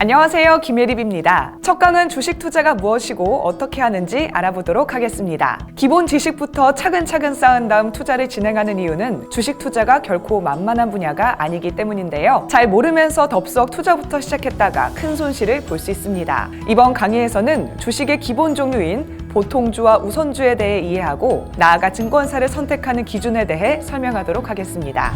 안녕하세요. 김예립입니다. 첫 강은 주식 투자가 무엇이고 어떻게 하는지 알아보도록 하겠습니다. 기본 지식부터 차근차근 쌓은 다음 투자를 진행하는 이유는 주식 투자가 결코 만만한 분야가 아니기 때문인데요. 잘 모르면서 덥석 투자부터 시작했다가 큰 손실을 볼 수 있습니다. 이번 강의에서는 주식의 기본 종류인 보통주와 우선주에 대해 이해하고 나아가 증권사를 선택하는 기준에 대해 설명하도록 하겠습니다.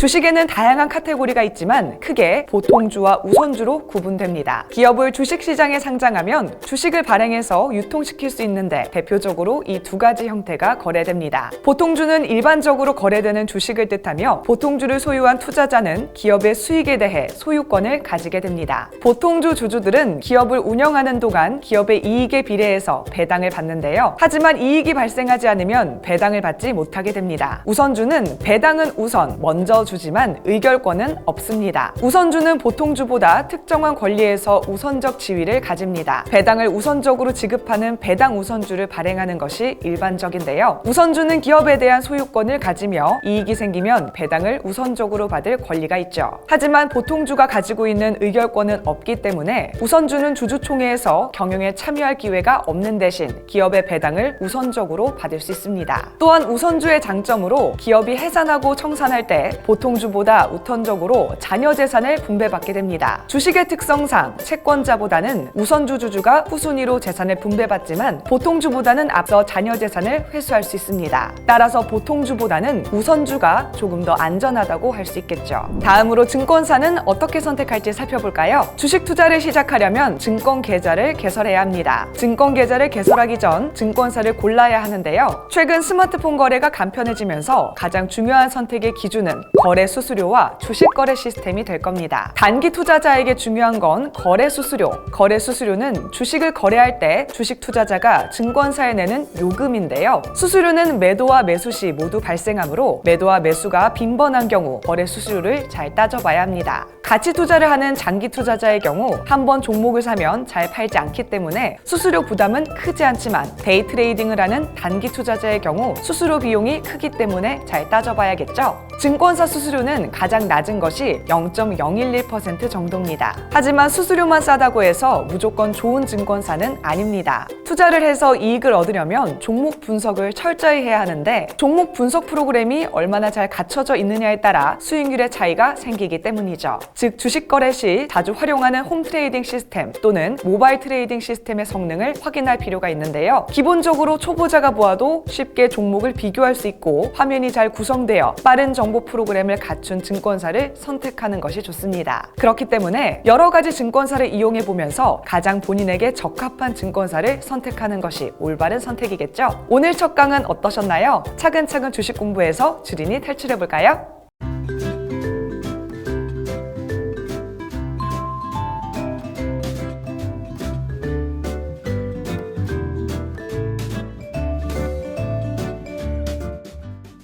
주식에는 다양한 카테고리가 있지만 크게 보통주와 우선주로 구분됩니다. 기업을 주식시장에 상장하면 주식을 발행해서 유통시킬 수 있는데 대표적으로 이 두 가지 형태가 거래됩니다. 보통주는 일반적으로 거래되는 주식을 뜻하며 보통주를 소유한 투자자는 기업의 수익에 대해 소유권을 가지게 됩니다. 보통주 주주들은 기업을 운영하는 동안 기업의 이익에 비례해서 배당을 받는데요. 하지만 이익이 발생하지 않으면 배당을 받지 못하게 됩니다. 우선주는 배당은 우선 먼저 주지만 의결권은 없습니다. 우선주는 보통주보다 특정한 권리에서 우선적 지위를 가집니다. 배당을 우선적으로 지급하는 배당 우선주를 발행하는 것이 일반적인데요. 우선주는 기업에 대한 소유권을 가지며 이익이 생기면 배당을 우선적으로 받을 권리가 있죠. 하지만 보통주가 가지고 있는 의결권은 없기 때문에 우선주는 주주총회에서 경영에 참여할 기회가 없는 대신 기업의 배당을 우선적으로 받을 수 있습니다. 또한 우선주의 장점으로 기업이 해산하고 청산할 때 보통 주보다 우선적으로 자녀 재산을 분배받게 됩니다. 주식의 특성상 채권자보다는 우선주 주주가 후순위로 재산을 분배받지만 보통주보다는 앞서 자녀 재산을 회수할 수 있습니다. 따라서 보통주보다는 우선주가 조금 더 안전하다고 할 수 있겠죠. 다음으로 증권사는 어떻게 선택할지 살펴볼까요? 주식 투자를 시작하려면 증권 계좌를 개설해야 합니다. 증권 계좌를 개설하기 전 증권사를 골라야 하는데요. 최근 스마트폰 거래가 간편해지면서 가장 중요한 선택의 기준은 거래 수수료와 주식 거래 시스템이 될 겁니다. 단기 투자자에게 중요한 건 거래 수수료. 거래 수수료는 주식을 거래할 때 주식 투자자가 증권사에 내는 요금인데요. 수수료는 매도와 매수 시 모두 발생하므로 매도와 매수가 빈번한 경우 거래 수수료를 잘 따져봐야 합니다. 가치 투자를 하는 장기 투자자의 경우 한 번 종목을 사면 잘 팔지 않기 때문에 수수료 부담은 크지 않지만 데이 트레이딩을 하는 단기 투자자의 경우 수수료 비용이 크기 때문에 잘 따져봐야겠죠. 증권사 수수료는 가장 낮은 것이 0.011% 정도입니다. 하지만 수수료만 싸다고 해서 무조건 좋은 증권사는 아닙니다. 투자를 해서 이익을 얻으려면 종목 분석을 철저히 해야 하는데 종목 분석 프로그램이 얼마나 잘 갖춰져 있느냐에 따라 수익률의 차이가 생기기 때문이죠. 즉 주식 거래 시 자주 활용하는 홈 트레이딩 시스템 또는 모바일 트레이딩 시스템의 성능을 확인할 필요가 있는데요. 기본적으로 초보자가 보아도 쉽게 종목을 비교할 수 있고 화면이 잘 구성되어 빠른 정보 프로그램을 갖춘 증권사를 선택하는 것이 좋습니다. 그렇기 때문에 여러 가지 증권사를 이용해 보면서 가장 본인에게 적합한 증권사를 선택하는 것이 올바른 선택이겠죠. 오늘 첫 강은 어떠셨나요? 차근차근 주식 공부해서 주린이 탈출해 볼까요?